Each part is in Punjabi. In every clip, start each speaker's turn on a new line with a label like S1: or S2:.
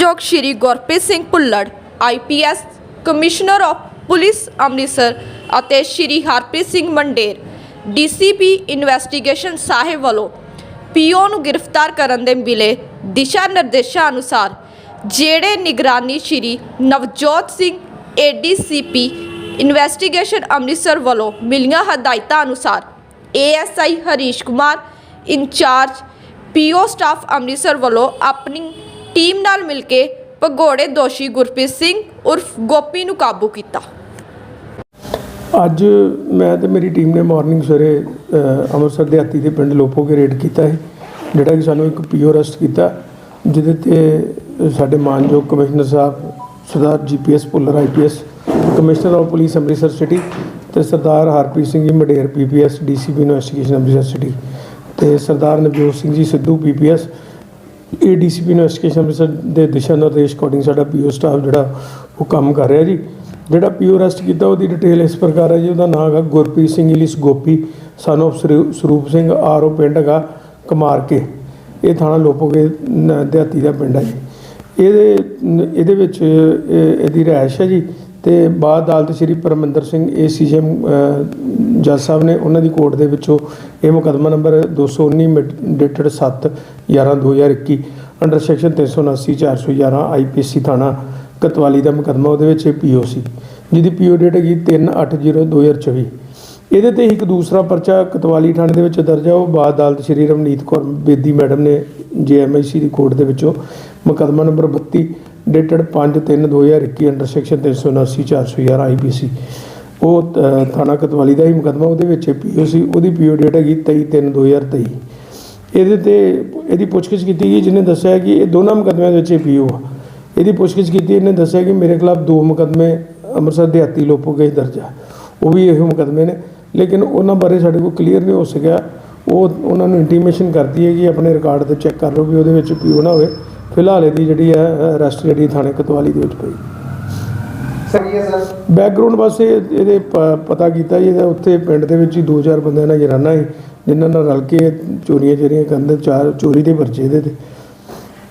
S1: ਜੋਗ Shri Gurpreet Singh Bhullar IPS commissioner of police Amritsar ਅਤੇ ਸ਼੍ਰੀ ਹਰਪ੍ਰੀਤ ਸਿੰਘ ਮੰਡੇਰ ਡੀਸੀਪੀ ਇਨਵੈਸਟੀਗੇਸ਼ਨ ਸਾਹਿਬ ਵੱਲੋਂ ਪੀਓ ਨੂੰ ਗ੍ਰਿਫਤਾਰ ਕਰਨ ਦੇ ਮਿਲੇ ਦਿਸ਼ਾ ਨਿਰਦੇਸ਼ਾਂ ਅਨੁਸਾਰ, ਜਿਹੜੇ ਨਿਗਰਾਨੀ ਸ਼੍ਰੀ ਨਵਜੋਤ ਸਿੰਘ ਏਡੀਸੀਪੀ ਇਨਵੈਸਟੀਗੇਸ਼ਨ ਅੰਮ੍ਰਿਤਸਰ ਵੱਲੋਂ ਮਿਲੀਆਂ ਹਦਾਇਤਾਂ ਅਨੁਸਾਰ ASI Harish Kumar, incharge PO staff Amritsar ਵੱਲੋਂ ਆਪਣੀ ਟੀਮ ਨਾਲ ਮਿਲ ਕੇ ਭਗੌੜੇ ਦੋਸ਼ੀ ਗੁਰਪ੍ਰੀਤ ਸਿੰਘ ਉਰਫ ਗੋਪੀ ਨੂੰ ਕਾਬੂ ਕੀਤਾ।
S2: ਅੱਜ ਮੈਂ ਤੇ ਮੇਰੀ ਟੀਮ ਨੇ ਮਾਰਨਿੰਗ ਸਵੇਰੇ ਅ, ਅੰਮ੍ਰਿਤਸਰ ਦੇ ਹਾਤੀ ਦੇ ਪਿੰਡ ਲੋਪੋਗੇ ਰੇਡ ਕੀਤਾ ਹੈ ਜਿਹੜਾ ਕਿ ਸਾਨੂੰ ਇੱਕ ਪੀਓ ਅਰੈਸਟ ਕੀਤਾ ਜਿਹਦੇ ਤੇ ਸਾਡੇ ਮਾਨਯੋਗ commissioner Sahib Sardar GPS Bhullar IPS commissioner of police Amritsar city ਤੇ Sardar Harpreet Singh ji Mander PPS DCP investigation Amritsar city ਤੇ ਸਰਦਾਰ ਨਵਜੋਤ ਸਿੰਘ ਜੀ ਸਿੱਧੂ ਪੀਪੀਐਸ ਇਹ ਏਡੀਸੀਪੀ ਇਨਵੈਸਟੀਗੇਸ਼ਨ ਅੰਮ੍ਰਿਤਸਰ ਦੇ ਦਿਸ਼ਾ ਨਿਰਦੇਸ਼ ਅਕੋਰਡਿੰਗ ਸਾਡਾ ਪੀਓ ਸਟਾਫ ਜਿਹੜਾ ਉਹ ਕੰਮ ਕਰ ਰਿਹਾ ਜੀ। ਜਿਹੜਾ ਪੀਓ ਅਰੈਸਟ ਕੀਤਾ ਉਹਦੀ ਡਿਟੇਲ ਇਸ ਪ੍ਰਕਾਰ ਹੈ ਜੀ, ਉਹਦਾ ਨਾਮ ਹੈਗਾ Gurpreet Singh alias Gopi son of ਸਰੂ- Sarup Singh RO ਪਿੰਡ ਹੈਗਾ ਕਮਾਰ ਕੇ ਇਹ ਥਾਣਾ ਲੋਪੋਗੇ ਦਿਹਾਤੀ ਦਾ ਪਿੰਡ ਹੈ ਜੀ। ਇਹਦੇ ਇਹਦੇ ਵਿੱਚ ਇਹਦੀ ਰਿਹਾਇਸ਼ ਹੈ ਜੀ। ਤੇ ਬਾਅਦ ਅਦਾਲਤ ਸ੍ਰੀ ਪਰਮਿੰਦਰ ਸਿੰਘ ਏਸੀਜੀਐਮ ਜੱਜ ਸਾਹਿਬ ਨੇ ਉਹਨਾਂ ਦੀ ਕੋਰਟ ਦੇ ਵਿੱਚੋਂ ਇਹ ਮੁਕੱਦਮਾ number 219 dated 7 11 2021 under section 379 411 IPC ਥਾਣਾ ਕਤਵਾਲੀ ਦਾ ਮੁਕੱਦਮਾ, ਉਹਦੇ ਵਿੱਚ ਪੀਓ ਸੀ, ਜਿਹਦੀ ਪੀਓ ਡੇਟ ਹੈਗੀ 3/8/2024 ਇਹਦੇ ਤੇ ਇੱਕ ਦੂਸਰਾ ਪਰਚਾ ਕਤਵਾਲੀ ਥਾਣੇ ਦੇ ਵਿੱਚ ਦਰਜ ਹੈ ਉਹ ਬਾਅਦ ਅਦਾਲਤ ਸ਼੍ਰੀ ਰਮਨੀਤ ਕੌਰ ਬੇਦੀ ਮੈਡਮ ਨੇ ਜੀਐਮਆਈਸੀ ਦੀ ਕੋਰਟ ਦੇ ਵਿੱਚੋਂ ਮੁਕੱਦਮਾ number 32 dated 5/3/2021 under section 379 411 IPC ਉਹ ਥਾਣਾ ਕਤਵਾਲੀ ਦਾ ਹੀ ਮੁਕੱਦਮਾ, ਉਹਦੇ ਵਿੱਚ ਪੀਓ ਸੀ ਉਹਦੀ ਪੀਓ ਡੇਟ ਹੈਗੀ 23/3/2023 ਇਹਦੇ ਤੇ ਇਹਦੀ ਪੁੱਛਗਿੱਛ ਕੀਤੀ ਗਈ, ਜਿਹਨੇ ਦੱਸਿਆ ਕਿ ਇਹ ਦੋਨਾਂ ਮੁਕੱਦਮਿਆਂ ਦੇ ਵਿੱਚ ਪੀਓ ਆ। ਇਹਦੀ ਪੁੱਛਗਿੱਛ ਕੀਤੀ, ਇਹਨੇ ਦੱਸਿਆ ਕਿ ਮੇਰੇ ਖਿਲਾਫ ਦੋ ਮੁਕੱਦਮੇ ਅੰਮ੍ਰਿਤਸਰ ਦਿਹਾਤੀ ਲੋਪੋ ਗਏ ਦਰਜ ਆ। ਉਹ ਵੀ ਇਹੋ ਮੁਕੱਦਮੇ ਨੇ। ਲੇਕਿਨ ਉਹਨਾਂ ਬਾਰੇ ਸਾਡੇ ਕੋਲ ਕਲੀਅਰ ਨਹੀਂ ਹੋ ਸਕਿਆ। ਉਹ, ਉਹਨਾਂ ਨੂੰ ਇੰਟੀਮੇਸ਼ਨ ਕਰਦੀ ਹੈ ਕਿ ਆਪਣੇ ਰਿਕਾਰਡ ਤੇ ਚੈੱਕ ਕਰ ਲਓ ਵੀ ਉਹਦੇ ਵਿੱਚ ਪੀਓ ਨਾ ਹੋਵੇ। ਫਿਲਹਾਲ ਇਹਦੀ ਜਿਹੜੀ ਹੈ ਅਰੈਸਟ ਜਿਹੜੀ ਥਾਣੇ ਕਤਵਾਲੀ ਦੇ ਵਿੱਚ ਪਈ।
S3: ਸਰ
S2: ਬੈਕਗ੍ਰਾਉਂਡ ਬਸ ਇਹ ਇਹਦੇ ਪਤਾ ਕੀਤਾ ਜੀ ਇਹਦਾ ਉੱਥੇ ਪਿੰਡ ਦੇ ਵਿੱਚ ਹੀ ਦੋ ਚਾਰ ਬੰਦਿਆਂ ਨਾਲ ਜਰਾਨਾ ਸੀ ਜਿਨ੍ਹਾਂ ਨਾਲ ਰਲ ਕੇ ਚੋਰੀਆਂ ਚੋਰੀਆਂ ਕਰਨ ਦੇ ਚਾਰ ਚੋਰੀ ਦੇ ਪਰਚੇ ਇਹਦੇ ਤੇ।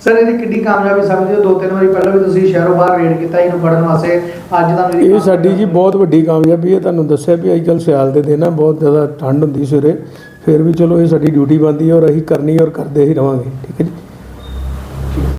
S3: ਸਰ ਇਹਦੀ ਕਿੰਨੀ ਕਾਮਯਾਬੀ ਸਮਝਦੇ ਹੋ? ਦੋ ਤਿੰਨ ਵਾਰੀ ਪਹਿਲਾਂ ਵੀ ਤੁਸੀਂ ਸ਼ਹਿਰੋਂ ਬਾਹਰ ਰੇਡ ਕੀਤਾ ਇਹਨੂੰ ਫੜਨ ਵਾਸਤੇ। ਅੱਜ ਦਾ ਮੇਰੀ
S2: ਇਹ ਸਾਡੀ ਜੀ ਬਹੁਤ ਵੱਡੀ ਕਾਮਯਾਬੀ ਹੈ ਤੁਹਾਨੂੰ ਦੱਸਿਆ ਵੀ ਅੱਜ ਕੱਲ੍ਹ ਸਿਆਲ ਦੇ ਦਿਨ ਆ ਬਹੁਤ ਜ਼ਿਆਦਾ ਠੰਡ ਹੁੰਦੀ ਸਵੇਰੇ। ਫਿਰ ਵੀ ਚਲੋ ਇਹ ਸਾਡੀ ਡਿਊਟੀ ਬਣਦੀ ਹੈ ਔਰ ਅਸੀਂ ਕਰਨੀ ਔਰ ਕਰਦੇ ਹੀ ਰਵਾਂਗੇ ਠੀਕ ਹੈ ਜੀ?